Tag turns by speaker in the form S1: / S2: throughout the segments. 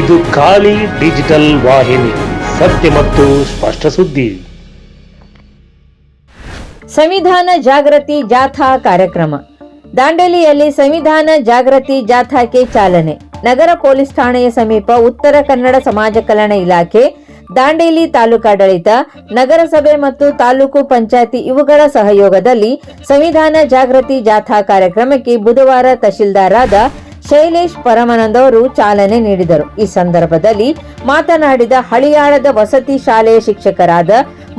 S1: ಇದು ಖಾಲಿ ಡಿಜಿಟಲ್ ವಾಹಿನಿ, ಸತ್ಯ ಮತ್ತು ಸ್ಪಷ್ಟ ಸುದ್ದಿ.
S2: ಸಂವಿಧಾನ ಜಾಗೃತಿ ಜಾಥಾ ಕಾರ್ಯಕ್ರಮ. ದಾಂಡೇಲಿಯಲ್ಲಿ ಸಂವಿಧಾನ ಜಾಗೃತಿ ಜಾಥಾಕ್ಕೆ ಚಾಲನೆ. ನಗರ ಪೊಲೀಸ್ ಠಾಣೆಯ ಸಮೀಪ ಉತ್ತರ ಕನ್ನಡ ಸಮಾಜ ಕಲ್ಯಾಣ ಇಲಾಖೆ, ದಾಂಡೇಲಿ ತಾಲೂಕಾಡಳಿತ, ನಗರಸಭೆ ಮತ್ತು ತಾಲೂಕು ಪಂಚಾಯತಿ ಇವುಗಳ ಸಹಯೋಗದಲ್ಲಿ ಸಂವಿಧಾನ ಜಾಗೃತಿ ಜಾಥಾ ಕಾರ್ಯಕ್ರಮಕ್ಕೆ ಬುಧವಾರ ತಹಶೀಲ್ದಾರಾದ ಶೈಲೇಶ್ ಪರಮಾನಂದ್ ಅವರು ಚಾಲನೆ ನೀಡಿದರು. ಈ ಸಂದರ್ಭದಲ್ಲಿ ಮಾತನಾಡಿದ ಹಳಿಯಾಳದ ವಸತಿ ಶಾಲೆಯ ಶಿಕ್ಷಕರಾದ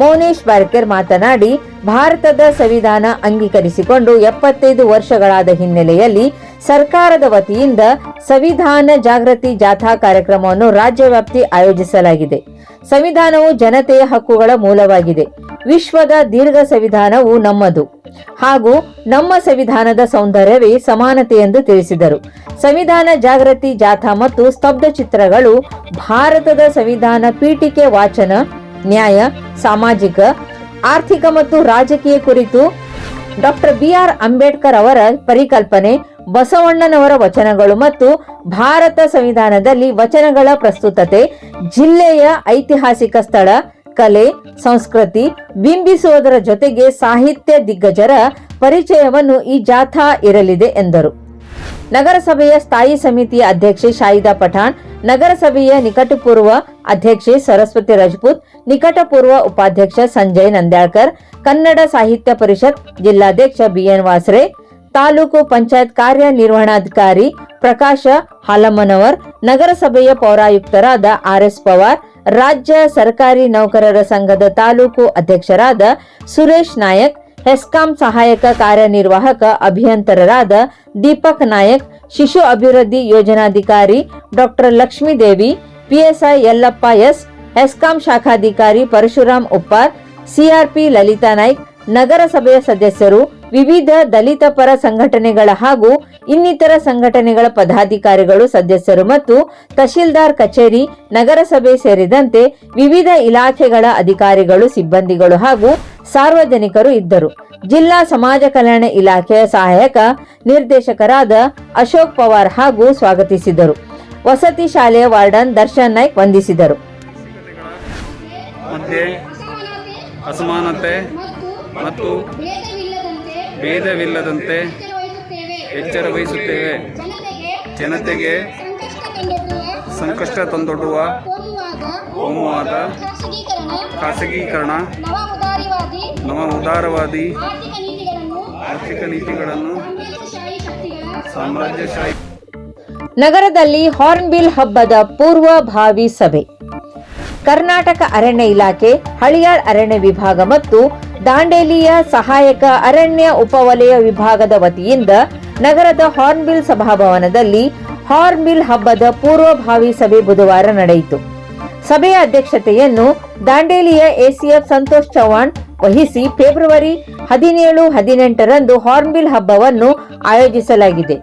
S2: ಮೌನೇಶ್ ಬಾರ್ಕರ್ ಮಾತನಾಡಿ, ಭಾರತದ ಸಂವಿಧಾನ ಅಂಗೀಕರಿಸಿಕೊಂಡು ಎಪ್ಪತ್ತೈದು ವರ್ಷಗಳಾದ ಹಿನ್ನೆಲೆಯಲ್ಲಿ ಸರ್ಕಾರದ ವತಿಯಿಂದ ಸಂವಿಧಾನ ಜಾಗೃತಿ ಜಾಥಾ ಕಾರ್ಯಕ್ರಮವನ್ನು ರಾಜ್ಯವ್ಯಾಪ್ತಿ ಆಯೋಜಿಸಲಾಗಿದೆ. ಸಂವಿಧಾನವು ಜನತೆಯ ಹಕ್ಕುಗಳ ಮೂಲವಾಗಿದೆ. ವಿಶ್ವದ ದೀರ್ಘ ಸಂವಿಧಾನವು ನಮ್ಮದು. ಹಾಗೂ ನಮ್ಮ ಸಂವಿಧಾನದ ಸೌಂದರ್ಯವೇ ಸಮಾನತೆ ಎಂದು ತಿಳಿಸಿದರು. ಸಂವಿಧಾನ ಜಾಗೃತಿ, ಜಾಥಾ ಮತ್ತು ಸ್ತಬ್ಧ ಚಿತ್ರಗಳು ಭಾರತದ ಸಂವಿಧಾನ ಪೀಠಿಕೆ ವಾಚನ, ನ್ಯಾಯ, ಸಾಮಾಜಿಕ, ಆರ್ಥಿಕ ಮತ್ತು ರಾಜಕೀಯ ಕುರಿತು ಡಾಕ್ಟರ್ ಬಿಆರ್ ಅಂಬೇಡ್ಕರ್ ಅವರ ಪರಿಕಲ್ಪನೆ, ಬಸವಣ್ಣನವರ ವಚನಗಳು ಮತ್ತು ಭಾರತ ಸಂವಿಧಾನದಲ್ಲಿ ವಚನಗಳ ಪ್ರಸ್ತುತತೆ, ಜಿಲ್ಲೆಯ ಐತಿಹಾಸಿಕ ಸ್ಥಳ ಕಲೆ, ಸಂಸ್ಕೃತಿ ಬಿಂಬಿಸುವುದರ ಜೊತೆಗೆ ಸಾಹಿತ್ಯ ದಿಗ್ಗಜರ ಪರಿಚಯವನ್ನು ಈ ಜಾಥಾ ಇರಲಿದೆ ಎಂದರು. ನಗರಸಭೆಯ ಸ್ಥಾಯಿ ಸಮಿತಿಯ ಅಧ್ಯಕ್ಷೆ ಶಾಯಿದಾ ಪಠಾಣ್, ನಗರಸಭೆಯ ನಿಕಟಪೂರ್ವ ಅಧ್ಯಕ್ಷೆ ಸರಸ್ವತಿ ರಜಪೂತ್, ನಿಕಟಪೂರ್ವ ಉಪಾಧ್ಯಕ್ಷ ಸಂಜಯ್ ನಂದ್ಯಾಳ್ಕರ್, ಕನ್ನಡ ಸಾಹಿತ್ಯ ಪರಿಷತ್ ಜಿಲ್ಲಾಧ್ಯಕ್ಷ ಬಿಎನ್ ವಾಸರೆ, ತಾಲೂಕು ಪಂಚಾಯತ್ ಕಾರ್ಯನಿರ್ವಹಣಾಧಿಕಾರಿ ಪ್ರಕಾಶ ಹಾಲಮ್ಮನವರ್, ನಗರಸಭೆಯ ಪೌರಾಯುಕ್ತರಾದ ಆರ್ ಎಸ್ ಪವಾರ್ ರಾಜ್ಯ ಸರ್ಕಾರಿ ನೌಕರರ ಸಂಘದ ತಾಲೂಕು ಅಧ್ಯಕ್ಷರಾದ ಸುರೇಶ್ ನಾಯಕ್, ಹೆಸ್ಕಾಂ ಸಹಾಯಕ ಕಾರ್ಯನಿರ್ವಾಹಕ ಅಭಿಯಂತರರಾದ ದೀಪಕ್ ನಾಯಕ್, ಶಿಶು ಅಭಿವೃದ್ಧಿ ಯೋಜನಾಧಿಕಾರಿ doctor Lakshmidevi, PSI Yallappa S, HESCOM ಶಾಖಾಧಿಕಾರಿ Parashuram Uppar, CRP Lalitha Naik ನಗರಸಭೆಯ ಸದಸ್ಯರು, ವಿವಿಧ ದಲಿತ ಪರ ಸಂಘಟನೆಗಳ ಹಾಗೂ ಇನ್ನಿತರ ಸಂಘಟನೆಗಳ ಪದಾಧಿಕಾರಿಗಳು ಸದಸ್ಯರು ಮತ್ತು ತಹಶೀಲ್ದಾರ್ ಕಚೇರಿ, ನಗರಸಭೆ ಸೇರಿದಂತೆ ವಿವಿಧ ಇಲಾಖೆಗಳ ಅಧಿಕಾರಿಗಳು, ಸಿಬ್ಬಂದಿಗಳು ಹಾಗೂ ಸಾರ್ವಜನಿಕರು ಇದ್ದರು. ಜಿಲ್ಲಾ ಸಮಾಜ ಕಲ್ಯಾಣ ಇಲಾಖೆಯ ಸಹಾಯಕ ನಿರ್ದೇಶಕರಾದ ಅಶೋಕ್ ಪವಾರ್ ಹಾಗೂ ಸ್ವಾಗತಿಸಿದರು. ವಸತಿ ಶಾಲೆಯ ವಾರ್ಡನ್ ದರ್ಶನ್ ನಾಯ್ಕ್ ವಂದಿಸಿದರು.
S3: ಅಸಮಾನತೆ ಮತ್ತು ಭೇದವಿಲ್ಲದಂತೆ ಎಚ್ಚರ ವಹಿಸುತ್ತೇವೆ ಜನತೆಗೆ ಸಂಕಷ್ಟ ತಂದೊಡ್ಡುವ ಹೋಮವಾದ ಖಾಸಗೀಕರಣ ನಮ್ಮ ಉದಾರವಾದಿ ಆರ್ಥಿಕ ನೀತಿಗಳನ್ನು ಸಾಮ್ರಾಜ್ಯಶಾಹಿ
S2: ನಗರದಲ್ಲಿ ಹಾರ್ನ್ಬಿಲ್ ಹಬ್ಬದ ಪೂರ್ವಭಾವಿ ಸಭೆ. ಕರ್ನಾಟಕ ಅರಣ್ಯ ಇಲಾಖೆ, ಹಳಿಯಾಳ್ ಅರಣ್ಯ ವಿಭಾಗ ಮತ್ತು ದಾಂಡೇಲಿಯ ಸಹಾಯಕ ಅರಣ್ಯ ಉಪವಲಯ ವಿಭಾಗದ ವತಿಯಿಂದ ನಗರದ ಹಾರ್ನ್ಬಿಲ್ ಸಭಾಭವನದಲ್ಲಿ ಹಾರ್ನ್ಬಿಲ್ ಹಬ್ಬದ ಪೂರ್ವಭಾವಿ ಸಭೆ ಬುಧವಾರ ನಡೆಯಿತು. ಸಭೆಯ ಅಧ್ಯಕ್ಷತೆಯನ್ನು ದಾಂಡೇಲಿಯ ಎಸಿಎಫ್ ಸಂತೋಷ್ ಚೌಹಾಣ್ ವಹಿಸಿ ಫೆಬ್ರವರಿ ಹದಿನೇಳು ಹದಿನೆಂಟರಂದು ಹಾರ್ನ್ಬಿಲ್ ಹಬ್ಬವನ್ನು ಆಯೋಜಿಸಲಾಗಿದೆ.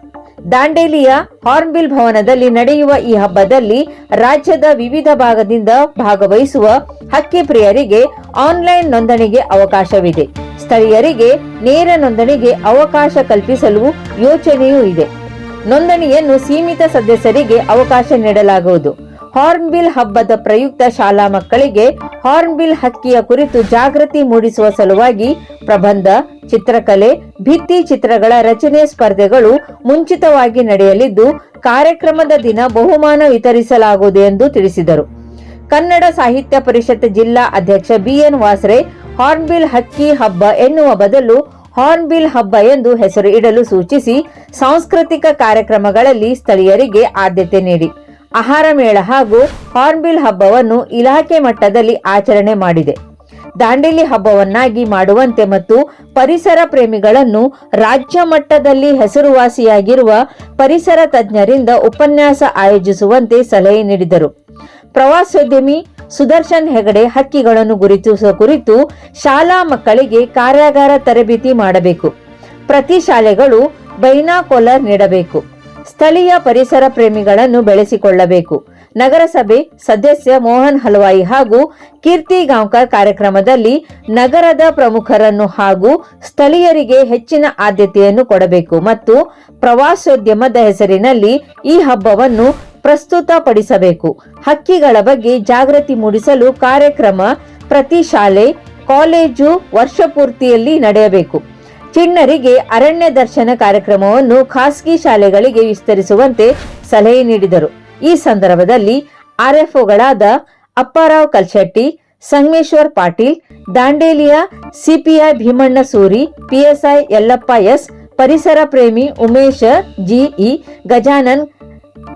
S2: ದಾಂಡೇಲಿಯ ಹಾರ್ನ್ಬಿಲ್ ಭವನದಲ್ಲಿ ನಡೆಯುವ ಈ ಹಬ್ಬದಲ್ಲಿ ರಾಜ್ಯದ ವಿವಿಧ ಭಾಗದಿಂದ ಭಾಗವಹಿಸುವ ಹಕ್ಕಿ ಪ್ರಿಯರಿಗೆ ಆನ್ಲೈನ್ ನೋಂದಣಿಗೆ ಅವಕಾಶವಿದೆ. ಸ್ಥಳೀಯರಿಗೆ ನೇರ ನೋಂದಣಿಗೆ ಅವಕಾಶ ಕಲ್ಪಿಸಲು ಯೋಚನೆಯೂ ಇದೆ. ನೋಂದಣಿಯನ್ನು ಸೀಮಿತ ಸದಸ್ಯರಿಗೆ ಅವಕಾಶ ನೀಡಲಾಗುವುದು. ಹಾರ್ನ್ಬಿಲ್ ಹಬ್ಬದ ಪ್ರಯುಕ್ತ ಶಾಲಾ ಮಕ್ಕಳಿಗೆ ಹಾರ್ನ್ಬಿಲ್ ಹಕ್ಕಿಯ ಕುರಿತು ಜಾಗೃತಿ ಮೂಡಿಸುವ ಸಲುವಾಗಿ ಪ್ರಬಂಧ, ಚಿತ್ರಕಲೆ, ಭಿತ್ತಿ ಚಿತ್ರಗಳ ರಚನೆ ಸ್ಪರ್ಧೆಗಳು ಮುಂಚಿತವಾಗಿ ನಡೆಯಲಿದ್ದು, ಕಾರ್ಯಕ್ರಮದ ದಿನ ಬಹುಮಾನ ವಿತರಿಸಲಾಗುವುದು ಎಂದು ತಿಳಿಸಿದರು. ಕನ್ನಡ ಸಾಹಿತ್ಯ ಪರಿಷತ್ ಜಿಲ್ಲಾ ಅಧ್ಯಕ್ಷ ಬಿಎನ್ ವಾಸ್ರೆ, ಹಾರ್ನ್ಬಿಲ್ ಹಕ್ಕಿ ಹಬ್ಬ ಎನ್ನುವ ಬದಲು ಹಾರ್ನ್ಬಿಲ್ ಹಬ್ಬ ಎಂದು ಹೆಸರು ಇಡಲು ಸೂಚಿಸಿ, ಸಾಂಸ್ಕೃತಿಕ ಕಾರ್ಯಕ್ರಮಗಳಲ್ಲಿ ಸ್ಥಳೀಯರಿಗೆ ಆದ್ಯತೆ ನೀಡಿ. ಆಹಾರ ಮೇಳ ಹಾಗೂ ಹಾರ್ನ್ಬಿಲ್ ಹಬ್ಬವನ್ನು ಇಲಾಖೆ ಮಟ್ಟದಲ್ಲಿ ಆಚರಣೆ ಮಾಡಿದೆ. ದಾಂಡೇಲಿ ಹಬ್ಬವನ್ನಾಗಿ ಮಾಡುವಂತೆ ಮತ್ತು ಪರಿಸರ ಪ್ರೇಮಿಗಳನ್ನು ರಾಜ್ಯ ಮಟ್ಟದಲ್ಲಿ ಹೆಸರುವಾಸಿಯಾಗಿರುವ ಪರಿಸರ ತಜ್ಞರಿಂದ ಉಪನ್ಯಾಸ ಆಯೋಜಿಸುವಂತೆ ಸಲಹೆ ನೀಡಿದರು. ಪ್ರವಾಸೋದ್ಯಮಿ ಸುದರ್ಶನ್ ಹೆಗಡೆ ಹಕ್ಕಿಗಳನ್ನು ಗುರುತಿಸುವ ಕುರಿತು ಶಾಲಾ ಮಕ್ಕಳಿಗೆ ಕಾರ್ಯಾಗಾರ ತರಬೇತಿ ಮಾಡಬೇಕು. ಪ್ರತಿ ಶಾಲೆಗಳು ಬೈನಾಕೋಲರ್ ನೀಡಬೇಕು. ಸ್ಥಳೀಯ ಪರಿಸರ ಪ್ರೇಮಿಗಳನ್ನು ಬೆಳೆಸಿಕೊಳ್ಳಬೇಕು. ನಗರಸಭೆ ಸದಸ್ಯ ಮೋಹನ್ ಹಲ್ವಾಯಿ ಹಾಗೂ ಕೀರ್ತಿ ಗಾಂವ್ಕರ್ ಕಾರ್ಯಕ್ರಮದಲ್ಲಿ ನಗರದ ಪ್ರಮುಖರನ್ನು ಹಾಗೂ ಸ್ಥಳೀಯರಿಗೆ ಹೆಚ್ಚಿನ ಆದ್ಯತೆಯನ್ನು ಕೊಡಬೇಕು ಮತ್ತು ಪ್ರವಾಸೋದ್ಯಮದ ಹೆಸರಿನಲ್ಲಿ ಈ ಹಬ್ಬವನ್ನು ಪ್ರಸ್ತುತಪಡಿಸಬೇಕು. ಹಕ್ಕಿಗಳ ಬಗ್ಗೆ ಜಾಗೃತಿ ಮೂಡಿಸಲು ಕಾರ್ಯಕ್ರಮ, ಪ್ರತಿ ಶಾಲೆ, ಕಾಲೇಜು ವರ್ಷಪೂರ್ತಿಯಲ್ಲಿ ನಡೆಯಬೇಕು. ಚಿಣ್ಣರಿಗೆ ಅರಣ್ಯ ದರ್ಶನ ಕಾರ್ಯಕ್ರಮವನ್ನು ಖಾಸಗಿ ಶಾಲೆಗಳಿಗೆ ವಿಸ್ತರಿಸುವಂತೆ ಸಲಹೆ ನೀಡಿದರು. ಈ ಸಂದರ್ಭದಲ್ಲಿ ಆರ್ಎಫ್ಒಗಳಾದ Apparao Kalshetti, Sangameshwar Patil, ದಾಂಡೇಲಿಯ CPI Bhimanna Suri, PSI Yallappa S, ಪರಿಸರ ಪ್ರೇಮಿ ಉಮೇಶ ಜಿಇ, ಗಜಾನನ್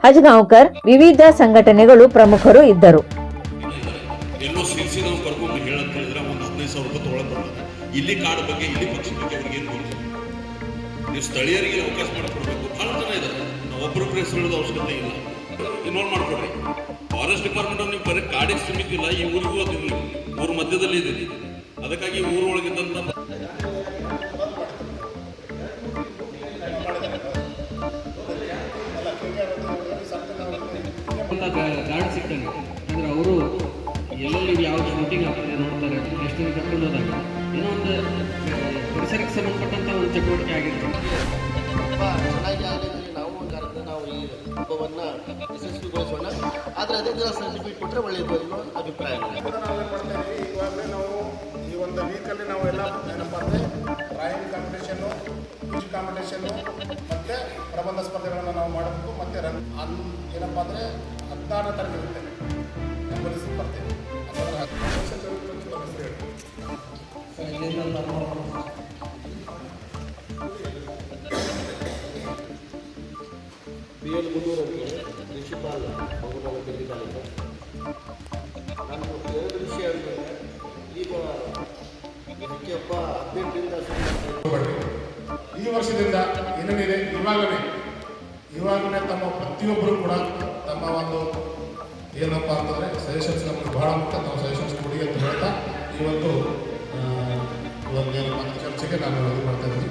S2: ಹಜ್ಗಾಂವ್ಕರ್ ವಿವಿಧ ಸಂಘಟನೆಗಳು ಪ್ರಮುಖರು ಇದ್ದರು.
S4: ಇಲ್ಲಿ ಕಾಡು ನಾವು ನೀವು ಸ್ಥಳೀಯರಿಗೆ ಅವಕಾಶ ಮಾಡಿಕೊಡ್ಬೇಕು. ಭಾಳ ಜನ ಇದ್ದಾರೆ ನಾವು ಒಬ್ಬರೊಬ್ಬರ ಹೇಳೋದು ಅವಶ್ಯಕತೆ ಇಲ್ಲ. ಇನ್ವಾಲ್ವ್ ಮಾಡ್ಕೊಡ್ರಿ. ಫಾರೆಸ್ಟ್ ಡಿಪಾರ್ಟ್ಮೆಂಟ್ ನೀವು ಬರೀ ಕಾಡಿಗೆ ಸಿಮ್ಮಿಕ್ಕಿಲ್ಲ ಈ ಊರಿಗೂ ಅದು ಊರ ಮಧ್ಯದಲ್ಲಿ ಇದ್ದೀರಿ. ಅದಕ್ಕಾಗಿ ಊರೊಳಗಿದ್ದಂಥ
S5: ಅಂತ ಗಾರ್ಡ್ ಸಿಗ್ತಾನೆ. ಅಂದ್ರೆ ಅವರು ಎಲ್ಲೆಲ್ಲಿ ಯಾವ ಶೂಟಿಂಗ್ ಆಗ್ತದೆ ನೋಡ್ತಾರೆ. ಎಷ್ಟು ಕರ್ಕೊಂಡು ಹೋದಾಗ. ಸಂಬಂಧಪಟ್ಟಂತ ಒಂದು ಚಟುವಟಿಕೆ
S6: ಚೆನ್ನಾಗಿ ಆಗಲಿ ನಾವು ಒಂದು ಅರ್ಥ ನಾವು ಈ ಹಬ್ಬವನ್ನು ಯಶಸ್ವಿಗೊಳಿಸೋಣ. ಆದರೆ ಅದೇ ದಿನ ಸರ್ಟಿಫಿಕೇಟ್ ಕೊಟ್ಟರೆ ಒಳ್ಳೆಯದು ಅನ್ನೋ ಅಭಿಪ್ರಾಯ
S7: ಇವಾಗಲೇ ನಾವು ಈ ಒಂದು ವೀಕಲ್ಲಿ ನಾವು ಎಲ್ಲ ಏನಪ್ಪ ಅಂದರೆ ಡ್ರಾಯಿಂಗ್ ಕಾಂಪಿಟೇಷನ್ನು ಕ್ವಿಜ್ ಕಾಂಪಿಟೇಷನ್ನು ಮತ್ತು ಪ್ರಬಂಧ ಸ್ಪರ್ಧೆಗಳನ್ನು ನಾವು ಮಾಡಬೇಕು ಮತ್ತು ರನ್ ಅನ್ ಏನಪ್ಪ ಅಂದರೆ ಹದಿನಾರನೇ ತಾರೀಕು ಇರುತ್ತೆ ರಂಗೋಲಿ ಸ್ಪರ್ಧೆ. ಅದರ
S6: ಎಲ್ ಮುನ್ನೂರಲ್ಲಿ ಪ್ರಿನ್ಸಿಪಾಲ್ ಮಗುನವ ತೆಗೆದಿದ್ದಾನೆ ನಾನು ಎರಡು ವಿಷಯ ಅಂದರೆ ಈಗ ಈ
S7: ವರ್ಷದಿಂದ ಏನೇನಿದೆ? ಇವಾಗಲೇ. ಇವಾಗಲೇ ತಮ್ಮ ಪ್ರತಿಯೊಬ್ಬರು ಕೂಡ ತಮ್ಮ ಒಂದು ಏನಪ್ಪ ಅಂತಂದರೆ ಸಜೆಷನ್ಸ್ ನಮಗೆ ಬಹಳ ಮುಖ್ಯ. ತಮ್ಮ ಸಜೆಷನ್ಸ್ ಕೊಡಿ ಅಂತ ಹೇಳ್ತಾ ಇವತ್ತು ಒಂದು ಏನಪ್ಪ ಚರ್ಚೆಗೆ ನಾನು ಇದು ಮಾಡ್ತಾ ಇದ್ದೀನಿ.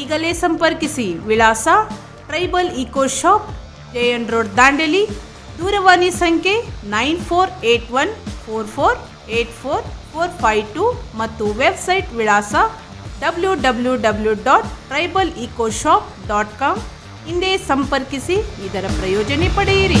S8: ಈಗಲೇ ಸಂಪರ್ಕಿಸಿ. ವಿಳಾಸ tribal eco shop Jayan road, Dandeli. ದೂರವಾಣಿ ಸಂಖ್ಯೆ nine four eight one four four eight four four five two ಮತ್ತು ವೆಬ್ಸೈಟ್ ವಿಳಾಸ W W W dot tribal eco shop dot com. ಹಿಂದೆ ಸಂಪರ್ಕಿಸಿ, ಇದರ ಪ್ರಯೋಜನೆ ಪಡೆಯಿರಿ.